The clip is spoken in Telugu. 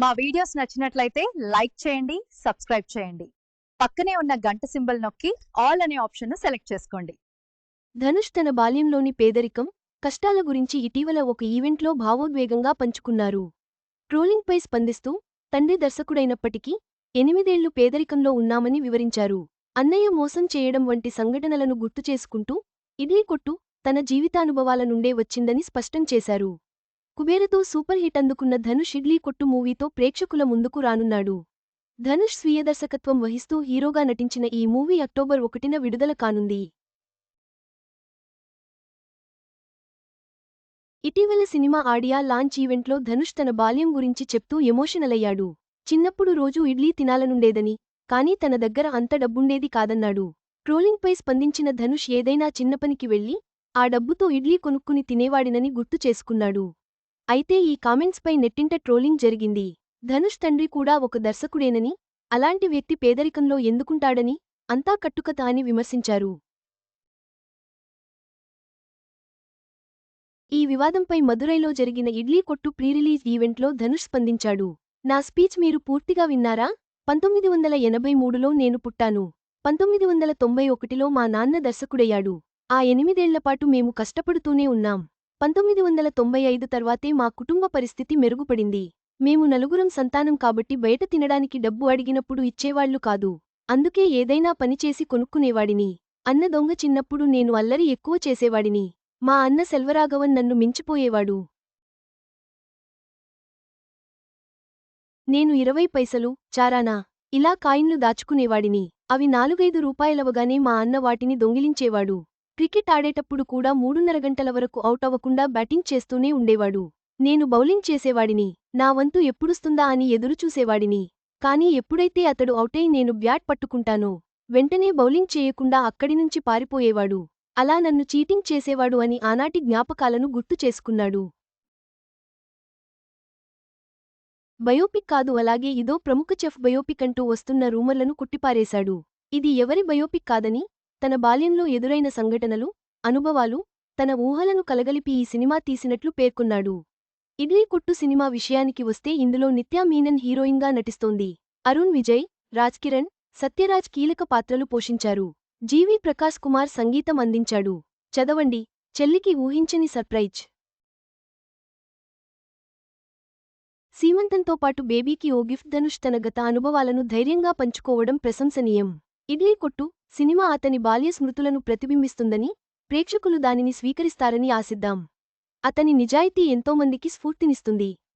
మా వీడియోస్ నచ్చినట్లయితే లైక్ చేయండి సబ్స్క్రైబ్ చేయండి. పక్కనే ఉన్న గంట సింబల్ నొక్కి ఆల్ అనే ఆప్షన్ సెలెక్ట్ చేసుకోండి. ధనుష్ తన బాల్యంలోని పేదరికం కష్టాల గురించి ఇటీవల ఒక ఈవెంట్లో భావోద్వేగంగా పంచుకున్నారు. ట్రోలింగ్పై స్పందిస్తూ తండ్రి దర్శకుడైనప్పటికీ ఎనిమిదేళ్ళు పేదరికంలో ఉన్నామని వివరించారు. అన్నయ్య మోసం చేయడం వంటి సంఘటనలను గుర్తుచేసుకుంటూ ఇడ్లీ కొట్టు తన జీవితానుభవాల నుండే వచ్చిందని స్పష్టం చేశారు. కుబేరతో సూపర్ హిట్ అందుకున్న ధనుష్ ఇడ్లీ కొట్టు మూవీతో ప్రేక్షకుల ముందుకు రానున్నాడు. ధనుష్ స్వీయ దర్శకత్వం వహిస్తూ హీరోగా నటించిన ఈ మూవీ అక్టోబర్ ఒకటిన విడుదల కానుంది. ఇటీవల సినిమా ఆడియా లాంచ్ ఈవెంట్లో ధనుష్ తన బాల్యం గురించి చెప్తూ ఎమోషనల్ అయ్యాడు చిన్నప్పుడు రోజూ ఇడ్లీ తినాలనుండేదని కానీ తన దగ్గర అంత డబ్బుండేది కాదన్నాడు. ట్రోలింగ్పై స్పందించిన ధనుష్ ఏదైనా చిన్నపనికి వెళ్ళి ఆ డబ్బుతో ఇడ్లీ కొనుక్కుని తినేవాడినని గుర్తు చేసుకున్నాడు. అయితే ఈ కామెంట్స్పై నెట్టింట ట్రోలింగ్ జరిగింది. ధనుష్ తండ్రి కూడా ఒక దర్శకుడేనని అలాంటి వ్యక్తి పేదరికంలో ఎందుకుంటాడని అంతా కట్టుకథ అని విమర్శించారు. ఈ వివాదంపై మదురైలో జరిగిన ఇడ్లీ కొట్టు ప్రీరిలీజ్ ఈవెంట్లో ధనుష్ స్పందించాడు. నా స్పీచ్ మీరు పూర్తిగా విన్నారా? పంతొమ్మిది వందల ఎనభై మూడులో నేను పుట్టాను. పంతొమ్మిది వందల తొంభై ఒకటిలో మా నాన్న దర్శకుడయ్యాడు. ఆ ఎనిమిదేళ్ళపాటు మేము కష్టపడుతూనే ఉన్నాం. పంతొమ్మిది వందల తొంభై ఐదు తర్వాతే మా కుటుంబ పరిస్థితి మెరుగుపడింది. మేము నలుగురం సంతానం కాబట్టి బయట తినడానికి డబ్బు అడిగినప్పుడు ఇచ్చేవాళ్ళు కాదు. అందుకే ఏదైనా పనిచేసి కొనుక్కునేవాడిని. అన్న దొంగ చిన్నప్పుడు నేను అల్లరి ఎక్కువ చేసేవాడిని. మా అన్న సెల్వరాఘవన్ నన్ను మించిపోయేవాడు. నేను ఇరవై పైసలు చారానా ఇలా కాయిన్లు దాచుకునేవాడిని. అవి నాలుగైదు రూపాయలవగానే మా అన్న వాటిని దొంగిలించేవాడు. క్రికెట్ ఆడేటప్పుడు కూడా మూడున్నర గంటల వరకు అవుట్ అవ్వకుండా బ్యాటింగ్ చేస్తూనే ఉండేవాడు. నేను బౌలింగ్ చేసేవాడిని. నా వంతు ఎప్పుడుస్తుందా అని ఎదురుచూసేవాడిని. కానీ ఎప్పుడైతే అతడు అవుటై నేను బ్యాట్ పట్టుకుంటానో వెంటనే బౌలింగ్ చేయకుండా అక్కడినుంచి పారిపోయేవాడు. అలా నన్ను చీటింగ్ చేసేవాడు అని ఆనాటి జ్ఞాపకాలను గుర్తు చేసుకున్నాడు. బయోపిక్ కాదు అలాగే ఇదో ప్రముఖ చెఫ్ బయోపిక్ అంటూ వస్తున్న రూమర్లను కుట్టిపారేశాడు. ఇది ఎవరి బయోపిక్ కాదని? తన బాల్యంలో ఎదురైన సంఘటనలు అనుభవాలు తన ఊహలను కలగలిపి ఈ సినిమా తీసినట్లు పేర్కొన్నాడు. ఇడ్లీ కొట్టు సినిమా విషయానికి వస్తే ఇందులో నిత్యా మీనన్ హీరోయిన్గా నటిస్తోంది. అరుణ్ విజయ్ రాజ్ కిరణ్ సత్యరాజ్ కీలక పాత్రలు పోషించారు. జీవి ప్రకాశ్ కుమార్ సంగీతం అందించాడు. చదవండి. చెల్లికి ఊహించని సర్ప్రైజ్. సీమంతంతో పాటు బేబీకి ఓ గిఫ్ట్ ధనుష్ తన గత అనుభవాలను ధైర్యంగా పంచుకోవడం ప్రశంసనీయం. ఇడ్లీ కొట్టు సినిమా అతని బాల్య స్మృతులను ప్రతిబింబిస్తుందని ప్రేక్షకులు దానిని స్వీకరిస్తారని ఆశిద్దాం. అతని నిజాయితీ ఎంతోమందికి స్ఫూర్తినిస్తుంది.